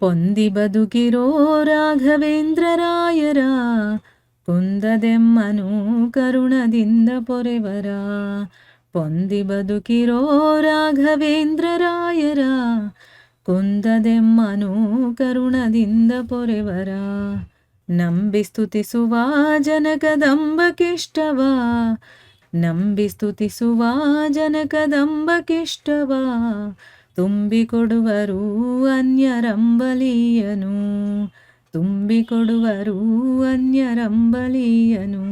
పొంది బదుకిరో ರಾಘವೇಂದ್ರರಾಯರ ಕುಂದದೆಮ್ಮನು ಕರುಣದಿಂದ ಪೊರೆವರ పొంది బదుకిరో ರಾಘವೇಂದ್ರರಾಯರ ಕುಂದದೆಮ್ಮನು ಕರುಣದಿಂದ ಪೊರೆವರ ನಂಬಿ ಸ್ತುತಿಸುವ ಜನಕದಂಬಕಿಷ್ಟವ ನಂಬಿ ಸ್ತುತಿಸುವ ಜನಕದಂಬಕಿಷ್ಟವ ತುಂಬಿಕೊಡುವರು ಅನ್ಯರಂಬಲಿಯನು. ತುಂಬಿಕೊಡುವರು ಅನ್ಯರಂಬಲಿಯನು.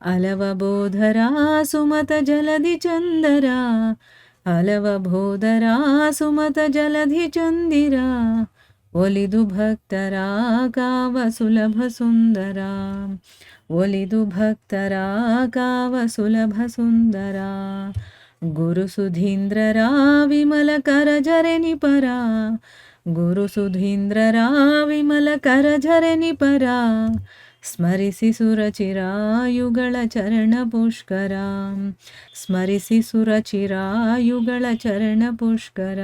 ಅಲವಬೋಧರ ಸುಮತ ಜಲಧಿ ಚಂದರ. ಅಲವಬೋಧರ ಸುಮತ ಜಲಧಿ ಚಂದಿರ. ಒಲಿದು ಭಕ್ತರ ಕಾವ ಸುಲಭ ಸುಂದರ. ಒಲಿದು ಭಕ್ತರ ಕಾವ ಸುಲಭ ಸುಂದರ. ಗುರು ಸುಧೀಂದ್ರರ ವಿಮಲ ಕರಜರೆ ನಿಪರ ಗುರು ಸುಧೀಂದ್ರರ ವಿಮಲ ಕರಜರೆ ನಿಪರ ಸ್ಮರಿಸಿ ಸುರಚಿರಾಯುಗಳ ಚರಣ ಪುಷ್ಕರ ಸ್ಮರಿಸಿ ಸುರಚಿರಾಯುಗಳ ಚರಣ ಪುಷ್ಕರ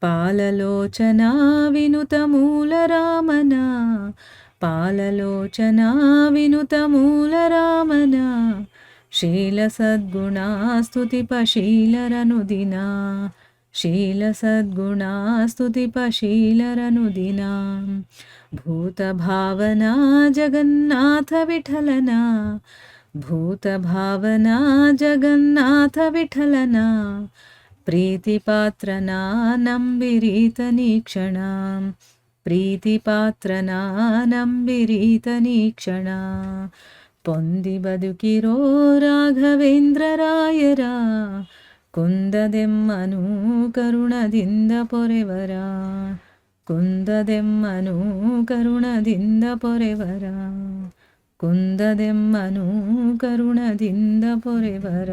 ಪಾಲಲೋಚನ ವಿನುತ ಮೂಲ ರಾಮನ ಪಾಲಲೋಚನ ವಿನುತ ಮೂಲ ರಾಮನ శీల సద్గుణాస్తుతిపశీలరనుదినా శీల సద్గుణాస్తుతిపశీలరనుదినా భూతభావనా జగన్నాథ విఠలనా. భూతభావనా జగన్నాథ విఠలనా. ప్రీతిపాత్రనా నంబిరీతనీక్షణా ಭೂತ ಭಾವನಾ ಜಗನ್ನಾಥ ವಿಠಲನ ಪ್ರೀತಿಪಾತ್ರನ ನಂಬಿರೀತನಿ ಕ್ಷಣ ಪ್ರೀತಿಪಾತ್ರನ ನಂಬಿರೀತನಿ ಕ್ಷಣ పొంది బదుకిరో ರಾಘವೇಂದ್ರರಾಯರ ಕುಂದದೆಮ್ಮನು ಕರುಣದಿಂದ ಪೊರೆವರ ಕುಂದದೆಮ್ಮನು ಕರುಣದಿಂದ ಪೊರೆವರ ಕುಂದದೆಮ್ಮನು ಕರುಣದಿಂದ ಪೊರೆವರ